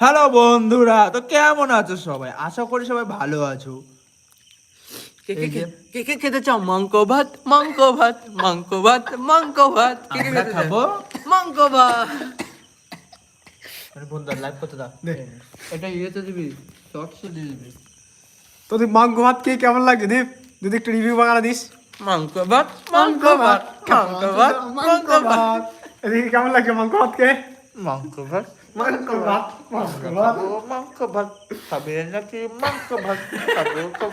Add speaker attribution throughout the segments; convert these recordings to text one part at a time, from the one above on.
Speaker 1: Hello বন্ধুরা তো কেমন আছো সবাই? আশা করি সবাই ভালো আছো।
Speaker 2: কে কে কে- কে কে খেতে চাও? মাংস ভাত? মাংস ভাত? মাংস ভাত? মাংস ভাত? কে কে খেতে
Speaker 1: খাব।
Speaker 2: মাংস ভাত?
Speaker 1: আরে বন্ধুরা লাইভ করতে দাও।
Speaker 2: এটা ইয়েতে দিবি শর্টসে দিয়ে দিবি।
Speaker 3: তোদের মাংস ভাত কেমন লাগছে? দীপ যদি একটু রিভিউ বাংলা দিস।
Speaker 2: মাংস ভাত? মাংস ভাত। মাংস ভাত? মাংস ভাত?
Speaker 3: এদিকে কেমন লাগছে মাংস ভাত খেয়ে?
Speaker 1: মাংস ভাত
Speaker 3: মাংস ভাত মাংস ভাত
Speaker 1: মাংস ভাত খাবে নাকি মাংস ভাত খাব খাব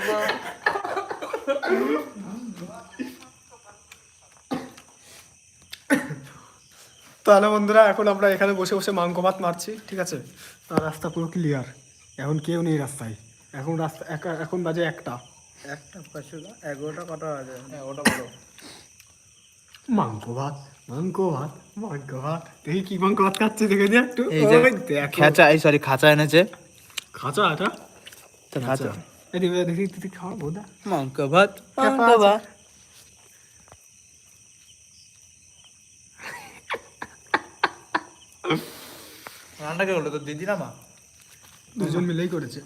Speaker 3: তাহলে বন্ধুরা এখন আমরা এখানে বসে বসে মাংস ভাত মারছি ঠিক আছে? আর রাস্তা পুরো ক্লিয়ার এখন কেউ নেই রাস্তায়। এখন রাস্তা এখন বাজে একটা।
Speaker 1: একটা এগারোটা কটা আছে ওটা বলো
Speaker 3: মাংস ভাত। মাংস ভাত মাংস ভাত দেখি কি মাংস ভাত খাচ্ছি দেখে দিয়ে একটু?
Speaker 1: এই যে খেঁচা এই সরি খাঁচা এনেছে।
Speaker 3: খাঁচা এটা?
Speaker 1: খাঁচা।
Speaker 3: দেখি তুই খাওয়া বোধা
Speaker 2: মাংস ভাত মাংস ভাত
Speaker 1: রান্না কে করল? তো দিদি না মা?
Speaker 3: দুজন মিলেই করেছে।